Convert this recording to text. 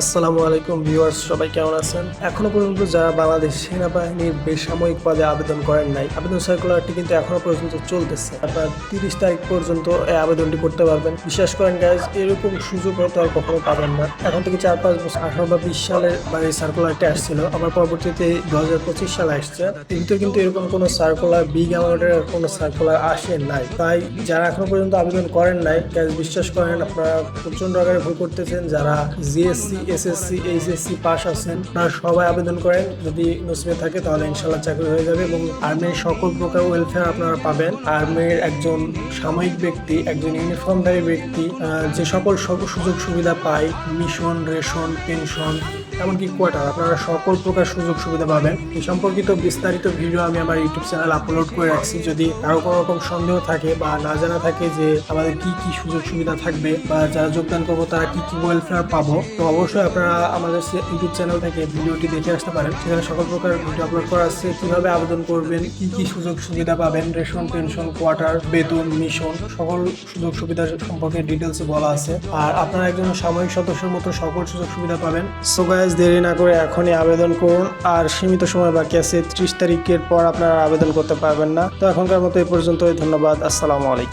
আসসালামু আলাইকুম ভিউয়ার্স, সবাই কেমন আছেন? এখনও পর্যন্ত যারা বাংলাদেশ সেনাবাহিনীর বেসামরিক পদে আবেদন করেন নাই, আবেদন সার্কুলারটি কিন্তু এখনও পর্যন্ত চলতেছে। আপনার তিরিশ তারিখ পর্যন্ত এই আবেদনটি করতে পারবেন। বিশ্বাস করেন গাইজ এরকম সুযোগ হয়তো আর কখনো পাবেন না। এখন থেকে চার পাঁচ বছর, আঠারো বা বিশ বা এই সার্কুলারটি আসছিল, আবার পরবর্তীতে দু হাজার পঁচিশ সালে আসছে। ভিতরে কিন্তু এরকম কোনো সার্কুলার বিগ অ্যামাউন্টের কোনো সার্কুলার আসে নাই। তাই যারা এখনও পর্যন্ত আবেদন করেন নাই গাইজ বিশ্বাস করেন আপনারা প্রচণ্ড আকারে ভুল করতেছেন। যারা জিএসসি এসএসসি, এইচএসসি পাস আছেন, আপনারা সবাই আবেদন করেন। যদি নসিবে থাকে তাহলে ইনশাল্লাহ চাকরি হয়ে যাবে এবং আর্মির সকল প্রকার ওয়েলফেয়ার আপনারা পাবেন। আর্মির একজন সাময়িক ব্যক্তি, একজন ইউনিফর্মধারী ব্যক্তি যে সকল সুযোগ সুবিধা পায় মিশন রেশন পেনশন এমনকি কোয়ার্টার আপনারা সকল প্রকার সুযোগ সুবিধা পাবেন। এই সম্পর্কিত বিস্তারিত ভিডিও আমি আমার ইউটিউব চ্যানেল আপলোড করে রাখছি। যদি কারও কোনো রকম সন্দেহ থাকে বা না জানা থাকে যে আমাদের কি কি সুযোগ সুবিধা থাকবে বা যারা যোগদান করব তারা কি কি ওয়েলফেয়ার পাবো, তো অবশ্যই আপনারা আমাদের ইউটিউব চ্যানেল থেকে ভিডিওটি দেখে আসতে পারেন। সেখানে সকল প্রকার ভিডিও আপলোড করা আছে। কীভাবে আবেদন করবেন, কি কি সুযোগ সুবিধা পাবেন, রেশন, পেনশন কোয়ার্টার বেতন মিশন সকল সুযোগ সুবিধা সম্পর্কে ডিটেলস বলা আছে। আর আপনারা একজন সাময়িক সদস্যের মতো সকল সুযোগ সুবিধা পাবেন। সো গাইজ দেরি না করে এখনই আবেদন করুন। আর সীমিত সময় বাকি আছে, ত্রিশ তারিখের পর আপনারা আবেদন করতে পারবেন না। তো এখনকার মতো এই পর্যন্তই। ধন্যবাদ। আসসালামু আলাইকুম।